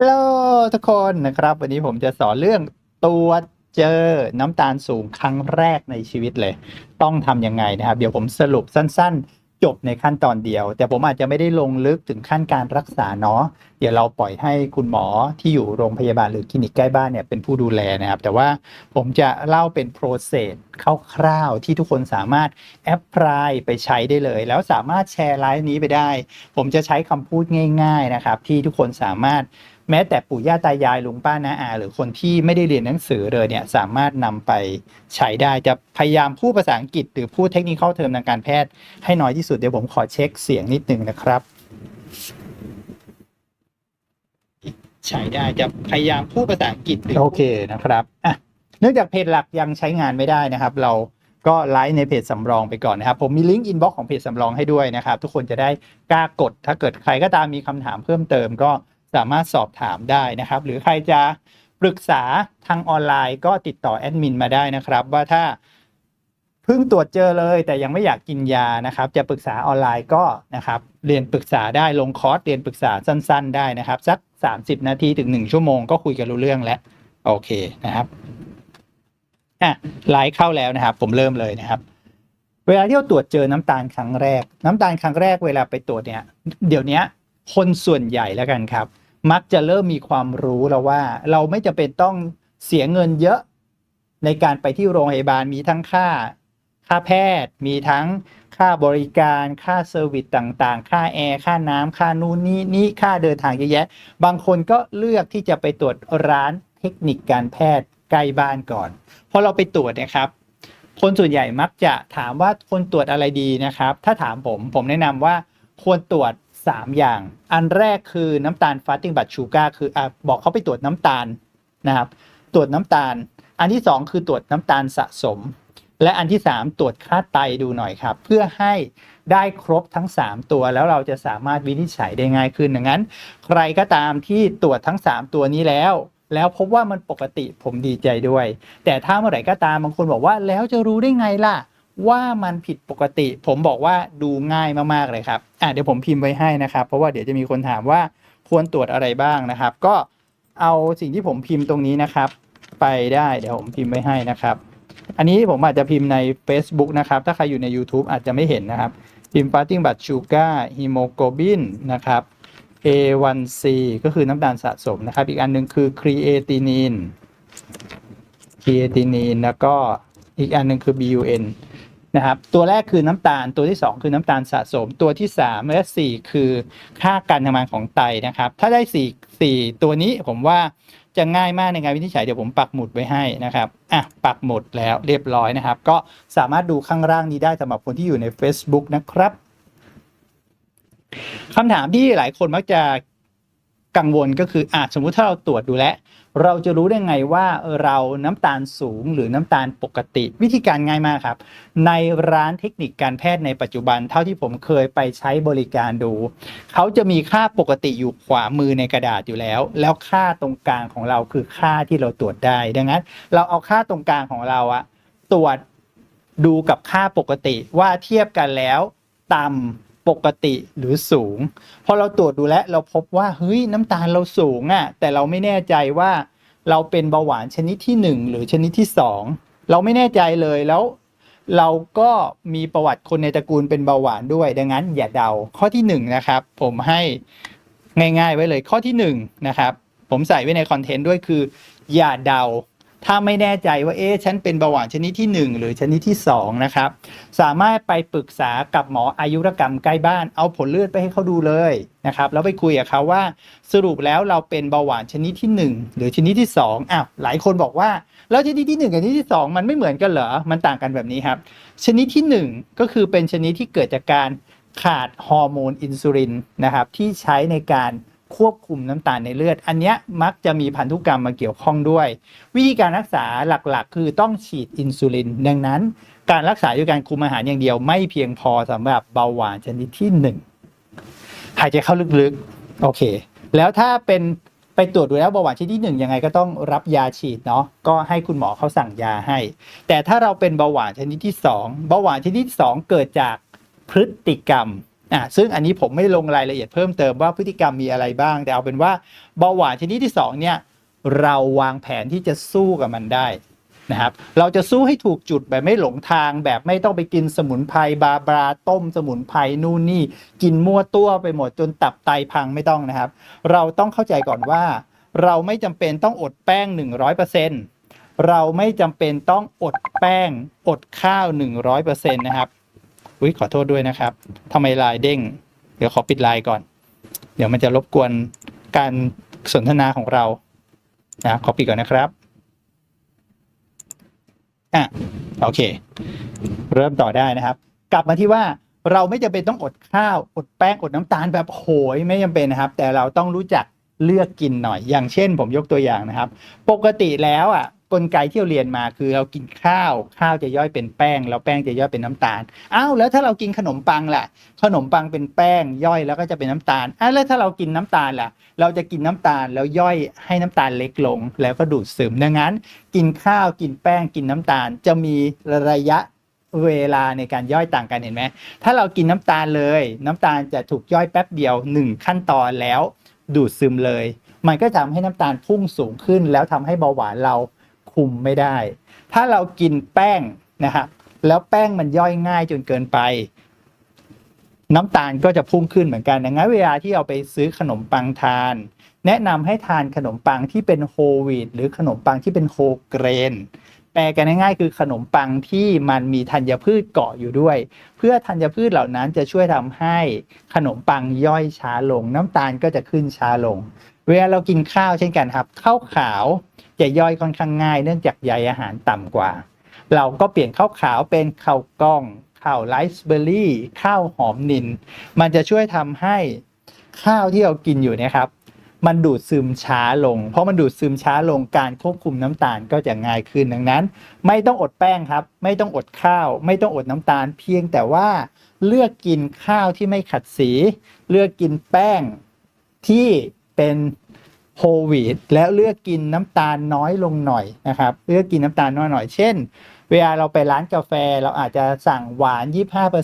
ฮัลโหลทุกคนนะครับ วันนี้ผมจะสอนเรื่องตัวจเจอน้ำตาลสูงครั้งแรกในชีวิตเลย ต้องทำยังไงนะครับ เดี๋ยวผมสรุปสั้นๆ จบในขั้นตอนเดียว แต่ผมอาจจะไม่ได้ลงลึกถึงขั้นการรักษาเนาะเดี๋ยวเราปล่อยให้คุณหมอที่อยู่โรงพยาบาลหรือคลินิกใกล้บ้านเนี่ยเป็นผู้ดูแลนะครับ แต่ว่าผมจะเล่าเป็นโปรเซสคร่าวๆที่ทุกคนสามารถแอปพลายไปใช้ได้เลย แล้วสามารถแชร์ไลฟ์นี้ไปได้ ผมจะใช้คำพูดง่าย ๆนะครับ ที่ทุกคนสามารถ แม้แต่ปู่ย่าตายายลุงป้าน้าอา หรือคนที่ไม่ได้เรียนหนังสือเลยเนี่ยสามารถนำไปใช้ได้จะพยายามพูดภาษาอังกฤษ หรือพูดเทคนิคเข้าเทอมทางการแพทย์ให้น้อยที่สุดเดี๋ยวผมขอเช็คเสียงนิดนึงนะครับใช้ได้จะพยายามพูดภาษาอังกฤษหรือโอเคนะครับอะเนื่องจากเพจหลักยังใช้งานไม่ได้นะครับ เราก็ไลฟ์ในเพจสำรองไปก่อนนะครับ ผมมีลิงก์อินบ็อกซ์ของเพจสำรองให้ด้วยนะครับ ทุกคนจะได้กล้ากด ถ้าเกิดใครก็ตามมีคำถามเพิ่มเติมก็ สามารถสอบถามได้นะครับ หรือใครจะปรึกษาทางออนไลน์ก็ติดต่อแอดมินมาได้นะครับ ว่าถ้าเพิ่งตรวจเจอเลยแต่ยังไม่อยากกินยานะครับ จะปรึกษาออนไลน์ก็นะครับเรียนปรึกษาได้ลงคอร์สเรียนปรึกษาสั้น ๆ ได้นะครับสัก 30 นาทีถึง 1 ชั่วโมงก็คุยกันรู้เรื่องแล้วโอเคนะครับอะไลฟ์เข้าแล้วนะครับ ผมเริ่มเลยนะครับ เวลาที่เราตรวจเจอน้ำตาลครั้งแรก น้ำตาลครั้งแรกเวลาไปตรวจเนี่ยเดี๋ยวนี้ คนส่วนใหญ่แล้วกันครับ มักจะเริ่มมีความรู้แล้วว่า เราไม่จำเป็นต้องเสียเงินเยอะในการไปที่โรงพยาบาลมีทั้งค่า ค่าแพทย์ มีทั้งค่าบริการ ค่าเซอร์วิสต่างๆ ค่าแอร์ค่าน้ำค่านู่นนี่นี่ค่าเดินทางเยอะแยะ บางคนก็เลือกที่จะไปตรวจร้านเทคนิคการแพทย์ใกล้บ้านก่อนพอเราไปตรวจนะครับคนส่วนใหญ่มักจะถามว่าคนตรวจอะไรดีนะครับ ถ้าถามผมผมแนะนำว่าควรตรวจ 3 อย่าง อันแรกคือน้ำตาล fasting blood sugar คืออบอกเขาไปตรวจน้ำตาลนะครับ ตรวจน้ำตาล อันที่ 2 คือตรวจน้ำตาลสะสม และอันที่ 3 ตรวจค่าไตดูหน่อยครับ เพื่อให้ได้ครบทั้ง 3 ตัวแล้วเราจะสามารถวินิจฉัยได้ง่ายขึ้นดังนั้น ใครก็ตามที่ตรวจทั้ง 3 ตัวนี้แล้วแล้วพบว่ามันปกติผมดีใจด้วย แต่ถ้าเมื่อไหร่ก็ตามบางคนบอกว่าแล้วจะรู้ได้ไงล่ะ ว่ามันผิดปกติ ผมบอกว่าดูง่ายมากๆเลยครับอะเดี๋ยวผมพิมพ์ไว้ให้นะครับ เพราะว่าเดี๋ยวจะมีคนถามว่าควรตรวจอะไรบ้างนะครับ ก็เอาสิ่งที่ผมพิมพ์ตรงนี้นะครับ ไปได้เดี๋ยวผมพิมพ์ไว้ให้นะครับ อันนี้ผมอาจจะพิมพ์ใน Facebook นะครับ ถ้าใครอยู่ใน YouTube อาจจะไม่เห็นนะครับ พิมพ์ fasting blood sugar hemoglobin นะครับ A1C ก็คือน้ำตาลสะสมนะครับ อีกอันหนึ่งคือ creatinine creatinine แล้วก็ อีกอันหนึ่งคือ BUN นะครับตัวแรกคือน้ำตาลตัวที่ 2 คือน้ำตาลสะสม ตัวที่ 3 และ 4 คือค่าการทำงานของไตนะครับ ถ้าได้ 4 4 ตัวนี้ผมว่าจะง่ายมากในการวินิจฉัยเดี๋ยวผมปักหมุดไว้ให้นะครับอะปักหมุดแล้วเรียบร้อยนะครับ ก็สามารถดูข้างล่างนี้ได้สำหรับคนที่อยู่ใน Facebook นะครับคำถามที่หลายคนมักจะกังวลก็คืออาจสมมุติถ้าเราตรวจดูแลว เราจะรู้ได้ไงว่าเราน้ำตาลสูงหรือน้ำตาลปกติ วิธีการง่ายมากครับ ในร้านเทคนิคการแพทย์ในปัจจุบัน เท่าที่ผมเคยไปใช้บริการดู เขาจะมีค่าปกติอยู่ขวามือในกระดาษอยู่แล้ว แล้วค่าตรงกลางของเราคือค่าที่เราตรวจได้ ดังนั้น เราเอาค่าตรงกลางของเราอะตรวจดูกับค่าปกติว่าเทียบกันแล้วต่ำ ปกติหรือสูง พอเราตรวจดูแล้วเราพบว่าเฮ้ยน้ำตาลเราสูงอะ่ะแต่เราไม่แน่ใจว่าเราเป็นเบาหวานชนิดที่ 1 หรือชนิดที่ 2 เราไม่แน่ใจเลยแล้ว เราก็มีประวัติคนในตระกูลเป็นเบาหวานด้วย ดังนั้นอย่าเดาข้อที่1นะครับ ผมให้ง่าย ๆ ไว้เลยข้อที่1นะครับผมใส่ไว้ในคอนเทนต์ด้วยคือ อย่าเดา ถ้าไม่แน่ใจว่าเอ๊ะฉันเป็นเบาหวานชนิดที่ 1 หรือชนิดที่2นะครับสามารถไปปรึกษากับหมออายุรกรรมใกล้บ้านเอาผลเลือดไปให้เขาดูเลยนะครับแล้วไปคุยกับเขาว่าสรุปแล้วเราเป็นเบาหวานชนิดที่ 1 หรือชนิดที่ 2อ้าวหลายคนบอกว่า แล้วชนิดที่ 1 กับชนิดที่ 2 มันไม่เหมือนกันเหรอมันต่างกันแบบนี้ครับ ชนิดที่ 1 ก็คือเป็นชนิดที่เกิดจากการขาดฮอร์โมนอินซูลินนะครับที่ใช้ในการ ควบคุมน้ำตาลในเลือด อันนี้มักจะมีพันธุกรรมมาเกี่ยวข้องด้วย วิธีการรักษาหลักๆ คือต้องฉีดอินซูลิน ดังนั้น การรักษาด้วยการคุมอาหารอย่างเดียว ไม่เพียงพอสำหรับเบาหวานชนิดที่หนึ่งหายใจเข้าลึกๆ โอเค แล้วถ้าเป็นไปตรวจดูแล้วเบาหวานชนิดที่หนึ่งยังไงก็ต้องรับยาฉีดเนาะก็ให้คุณหมอเขาสั่งยาให้ แต่ถ้าเราเป็นเบาหวานชนิดที่สองเบาหวานชนิดที่สองเกิดจากพฤติกรรม อ่าซึ่งอันนี้ผมไม่ลงรายละเอียดเพิ่มเติมว่าพฤติกรรมมีอะไรบ้าง แต่เอาเป็นว่าเบาหวานชนิดที่สองเนี่ยเราวางแผนที่จะสู้กับมันได้นะครับเราจะสู้ให้ถูกจุดแบบไม่หลงทางแบบไม่ต้องไปกินสมุนไพรบาบราต้มสมุนไพรนู่นนี่ กินมั่วตัวไปหมดจนตับไตพังไม่ต้องนะครับ เราต้องเข้าใจก่อนว่า เราไม่จำเป็นต้องอดแป้ง 100%เราไม่จำเป็นต้องอดแป้งอดข้าว 100%นะครับ อุ้ยขอโทษด้วยนะครับทำไมไลน์เด้ง เดี๋ยวขอปิดไลน์ก่อน เดี๋ยวมันจะรบกวนการสนทนาของเรานะขอปิดก่อนนะครับอะโอเค เริ่มต่อได้นะครับ กลับมาที่ว่าเราไม่จำเป็นต้องอดข้าว อดแป้ง อดน้ำตาลแบบโหยไม่จำเป็นนะครับ แต่เราต้องรู้จักเลือกกินหน่อย อย่างเช่น ผมยกตัวอย่างนะครับ ปกติแล้วอะ กลไกที่เราเรียนมาคือเรากินข้าวข้าวจะย่อยเป็นแป้ง แล้วแป้งจะย่อยเป็นน้ำตาลอ้าวแล้วถ้าเรากินขนมปังล่ะ ขนมปังเป็นแป้งย่อยแล้วก็จะเป็นน้ำตาลอ้าวแล้วถ้าเรากินน้ำตาลล่ะ เราจะกินน้ำตาลแล้วย่อยให้น้ำตาลเล็กลง แล้วก็ดูดซึมดังนั้น กินข้าวกินแป้งกินน้ำตาลจะมีระยะเวลาในการย่อยต่างกันเห็นไหมถ้าเรากินน้ำตาลเลย น้ำตาลจะถูกย่อยแป๊บเดียวหนึ่งขั้นตอนแล้วดูดซึมเลย มันก็ทำให้น้ำตาลพุ่งสูงขึ้น แล้วทำให้เบาหวานเรา คุมไม่ได้ ถ้าเรากินแป้งนะครับแล้วแป้งมันย่อยง่ายจนเกินไป น้ำตาลก็จะพุ่งขึ้นเหมือนกันดังนั้นเวลาที่เราไปซื้อขนมปังทาน แนะนำให้ทานขนมปังที่เป็นโฮลวีตหรือขนมปังที่เป็นโฮเกรนแปลกันง่ายๆคือขนมปังที่มันมีธัญพืชเกาะอยู่ด้วย เพื่อธัญพืชเหล่านั้นจะช่วยทำให้ขนมปังย่อยช้าลง น้ำตาลก็จะขึ้นช้าลง เวลาเรากินข้าวเช่นกันครับข้าวขาว จะย่อยค่อนข้างง่าย เนื่องจากใยอาหารต่ำกว่า เราก็เปลี่ยนข้าวขาวเป็นข้าวกล้องข้าวไรซ์เบอร์รี่ข้าวหอมนิน มันจะช่วยทำให้ข้าวที่เรากินอยู่เนะครับ มันดูดซึมช้าลง เพราะมันดูดซึมช้าลงการควบคุมน้ำตาลก็จะง่ายขึ้นดังนั้น ไม่ต้องอดแป้งครับ ไม่ต้องอดข้าว ไม่ต้องอดน้ำตาล เพียงแต่ว่าเลือกกินข้าวที่ไม่ขัดสี เลือกกินแป้งที่เป็น โฮลวีตแล้วเลือกกินน้ำตาลน้อยลงหน่อยนะครับ เลือกกินน้ำตาลน้อยหน่อย เช่น เวลาเราไปร้านกาแฟเราอาจจะสั่งหวาน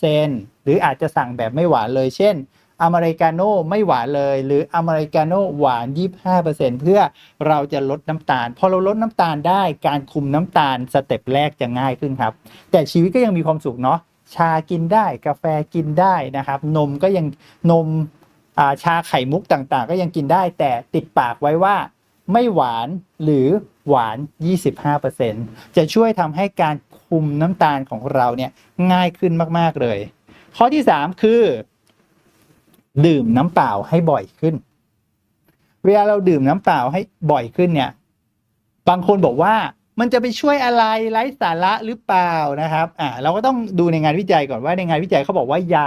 25%หรืออาจจะสั่งแบบไม่หวานเลย เช่นอเมริกาโน่ไม่หวานเลย หรืออเมริกาโน่หวาน 25%เพื่อเราจะลดน้ำตาล พอเราลดน้ำตาลได้การคุมน้ำตาลสเต็ปแรกจะง่ายขึ้นครับ แต่ชีวิตก็ยังมีความสุขเนาะชากินได้กาแฟกินได้นะครับ นมก็ยังนม ชาไข่มุกต่างๆ ก็ยังกินได้แต่ติดปากไว้ว่าไม่หวานหรือหวาน 25%จะช่วยทำให้การคุมน้ำตาลของเราเนี่ยง่ายขึ้นมากๆเลย ข้อที่ 3 คือ ดื่มน้ำเปล่าให้บ่อยขึ้น เวลาเราดื่มน้ำเปล่าให้บ่อยขึ้นเนี่ย บางคนบอกว่ามันจะไปช่วยอะไรไร้สาระหรือเปล่านะครับ อ่าเราก็ต้องดูในงานวิจัยก่อนว่าในงานวิจัยเขาบอกว่ายา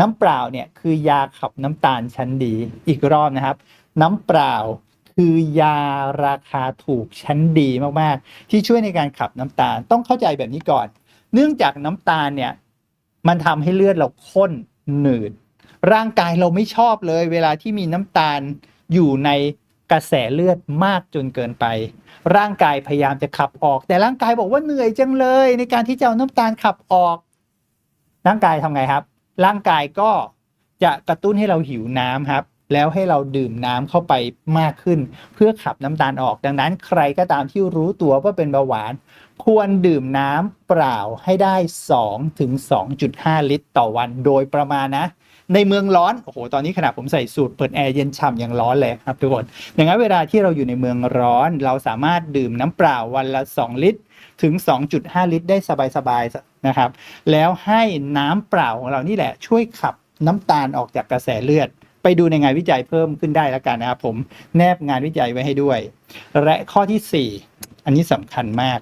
น้ำเปล่าเนี่ยคือยาขับน้ำตาลชั้นดีอีกรอบนะครับ น้ำเปล่าคือยาราคาถูกชั้นดีมากๆ ที่ช่วยในการขับน้ำตาลต้องเข้าใจแบบนี้ก่อน เนื่องจากน้ำตาลเนี่ยมันทำให้เลือดเราข้นหนืด ร่างกายเราไม่ชอบเลย เวลาที่มีน้ำตาลอยู่ในกระแสเลือดมากจนเกินไป ร่างกายพยายามจะขับออก แต่ร่างกายบอกว่าเหนื่อยจังเลย ในการที่จะเอาน้ำตาลขับออก ร่างกายทำไงครับ ร่างกายก็จะกระตุ้นให้เราหิวน้ำครับ แล้วให้เราดื่มน้ำเข้าไปมากขึ้น เพื่อขับน้ำตาลออก ดังนั้นใครก็ตามที่รู้ตัวว่าเป็นเบาหวาน ควรดื่มน้ำเปล่าให้ได้2ถึง2.5 ลิตร ต่อวันโดยประมาณนะ ในเมืองร้อน โอ้โห ตอนนี้ขณะผมใส่สูตรเปิดแอร์เย็นฉ่ำยังร้อนเลยครับทุกคน ดังนั้นเวลาที่เราอยู่ในเมืองร้อน เราสามารถดื่มน้ำเปล่าวันละ 2 ลิตร ถึง 2.5 ลิตร ได้สบายๆนะครับ แล้วให้น้ำเปล่าของเรานี่แหละช่วยขับน้ำตาลออกจากกระแสเลือด ไปดูในงานวิจัยเพิ่มขึ้นได้แล้วกันนะครับผมแนบงานวิจัยไว้ให้ด้วย และข้อที่ 4 อันนี้สำคัญมาก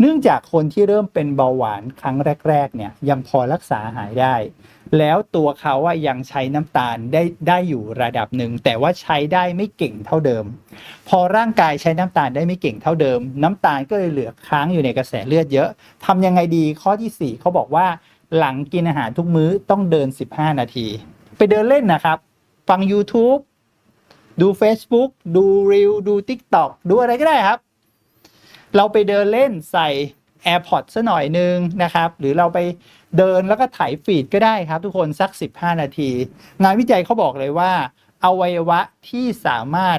เนื่องจากคนที่เริ่มเป็นเบาหวานครั้งแรก ๆ เนี่ยยังพอรักษาหายได้ แล้วตัวเขาว่ายังใช้น้ำตาลได้ได้อยู่ระดับหนึ่ง แต่ว่าใช้ได้ไม่เก่งเท่าเดิม พอร่างกายใช้น้ำตาลได้ไม่เก่งเท่าเดิม น้ำตาลก็เลยเหลือค้างอยู่ในกระแสเลือดเยอะทำยังไงดีข้อทีสี่4เขาบอกว่าหลังกินอาหารทุกมื้อต้องเดิน 15 นาที ไปเดินเล่นนะครับ ฟัง YouTube ดู Facebook ดูรีวดู TikTok ดูอะไรก็ได้ครับ เราไปเดินเล่นใส่ AirPods ซะหน่อยนึงนะครับ หรือเราไปเดินแล้วก็ถ่ายฟีดก็ได้ครับทุกคนสัก 15 นาที งานวิจัยเขาบอกเลยว่าอวัยวะที่สามารถ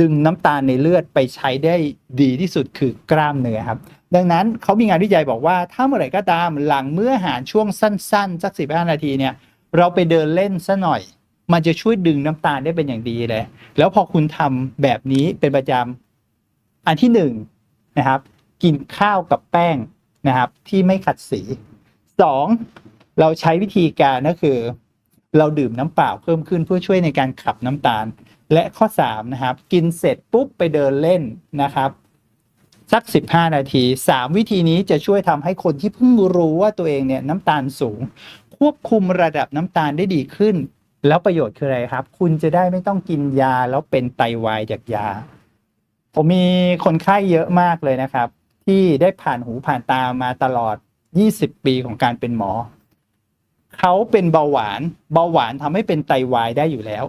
ดึงน้ำตาลในเลือดไปใช้ได้ดีที่สุดคือกล้ามเนื้อครับดังนั้นเขามีงานวิจัยบอกว่าถ้าเมื่อไหร่ก็ตามหลังเมื้ออาหารช่วงสั้นๆ สัก 15 นาทีเนี่ยเราไปเดินเล่นซะหน่อย มันจะช่วยดึงน้ำตาลได้เป็นอย่างดีเลย แล้วพอคุณทำแบบนี้เป็นประจำอันที่หนึ่งนะครับ กินข้าวกับแป้งนะครับที่ไม่ขัดสีสองเราใช้วิธีการก็คือ เราดื่มน้ำเปล่าเพิ่มขึ้นเพื่อช่วยในการขับน้ำตาล และข้อสามนะครับ กินเสร็จปุ๊บไปเดินเล่นนะครับสัก 15 นาที 3 วิธีนี้จะช่วยทำให้คนที่เพิ่งรู้ว่าตัวเองเนี่ยน้ำตาลสูง ควบคุมระดับน้ำตาลได้ดีขึ้น แล้วประโยชน์คืออะไรครับ คุณจะได้ไม่ต้องกินยาแล้วเป็นไตวายจากยา ผมมีคนไข้เยอะมากเลยนะครับ ที่ได้ผ่านหูผ่านตามาตลอด 20 ปีของการเป็นหมอ เขาเป็นเบาหวาน เบาหวานทำให้เป็นไตวายได้อยู่แล้ว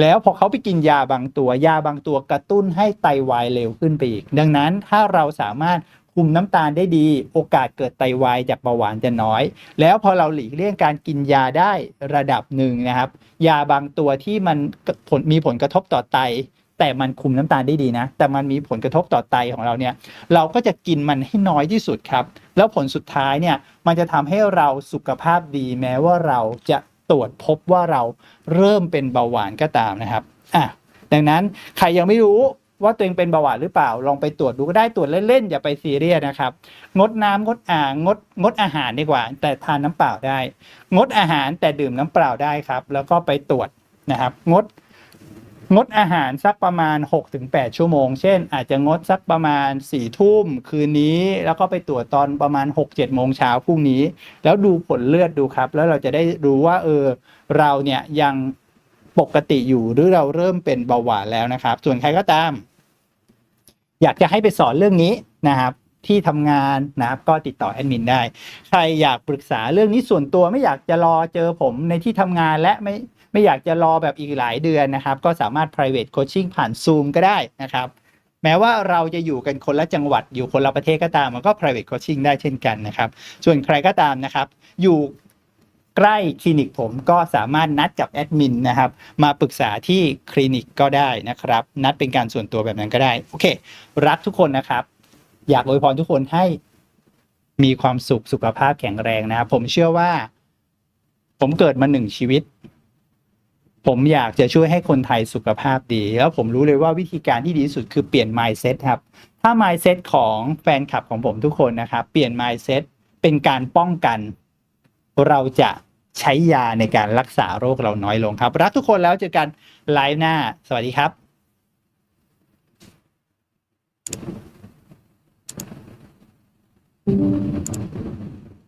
แล้วพอเขาไปกินยาบางตัวยาบางตัวกระตุ้นให้ไตวายเร็วขึ้นไปอีก ดังนั้นถ้าเราสามารถคุมน้ำตาลได้ดี โอกาสเกิดไตวายจากเบาหวานจะน้อย แล้วพอเราหลีกเลี่ยงการกินยาได้ระดับหนึ่งนะครับ ยาบางตัวที่มันผลมีผลกระทบต่อไต แต่มันคุมน้ำตาลได้ดีนะ แต่มันมีผลกระทบต่อไตของเราเนี่ย เราก็จะกินมันให้น้อยที่สุดครับ แล้วผลสุดท้ายเนี่ย มันจะทำให้เราสุขภาพดีแม้ว่าเราจะตรวจพบว่าเราเริ่มเป็นเบาหวานก็ตามนะครับ อะ ดังนั้นใครยังไม่รู้ว่าตัวเองเป็นเบาหวานหรือเปล่า ลองไปตรวจดูก็ได้ตรวจเล่นๆอย่าไปซีเรียสนะครับ งดน้ำงดอ่างงดงดอาหารดีกว่า แต่ทานน้ำเปล่าได้ งดอาหารแต่ดื่มน้ำเปล่าได้ครับ แล้วก็ไปตรวจนะครับ งด งดอาหารสักประมาณ 6-8 ชั่วโมง เช่น อาจจะงดสักประมาณ4ี่ทุ่มคืนนี้ แล้วก็ไปตรวจตอนประมาณ 6-7 โมงเช้าพรุ่งนี้ แล้วดูผลเลือดดูครับ แล้วเราจะได้รู้ว่าเออเราเนี่ยยังปกติอยู่หรือเราเริ่มเป็นเบาหวานแล้วนะครับ ส่วนใครก็ตาม อยากจะให้ไปสอนเรื่องนี้นะครับที่ทำงานนะครับก็ติดต่อแอดมินได้ ใครอยากปรึกษาเรื่องนี้ส่วนตัวไม่อยากจะรอเจอผมในที่ทำงานและไม่ ไม่อยากจะรอแบบอีกหลายเดือนนะครับ ก็สามารถ private coaching ผ่าน Zoom ก็ได้นะครับ แม้ว่าเราจะอยู่กันคนละจังหวัดอยู่คนละประเทศก็ตามมันก็ private coaching ได้เช่นกันนะครับ ส่วนใครก็ตามนะครับ อยู่ใกล้คลินิกผมก็สามารถนัดกับแอดมินนะครับ มาปรึกษาที่คลินิกก็ได้นะครับ นัดเป็นการส่วนตัวแบบนั้นก็ได้ โอเค รักทุกคนนะครับ อยากอวยพรทุกคนให้มีความสุขสุขภาพแข็งแรงนะครับ ผมเชื่อว่า ผมเกิดมาหนึ่งชีวิต ผมอยากจะช่วยให้คนไทยสุขภาพดี แล้วผมรู้เลยว่าวิธีการที่ดีที่สุดคือเปลี่ยน mindset ครับ ถ้า mindset ของแฟนคลับของผมทุกคนนะครับ เปลี่ยน mindset เป็นการป้องกัน เราจะใช้ยาในการรักษาโรคเราน้อยลงครับ รักทุกคนแล้วเจอกันไลฟ์หน้า สวัสดีครับ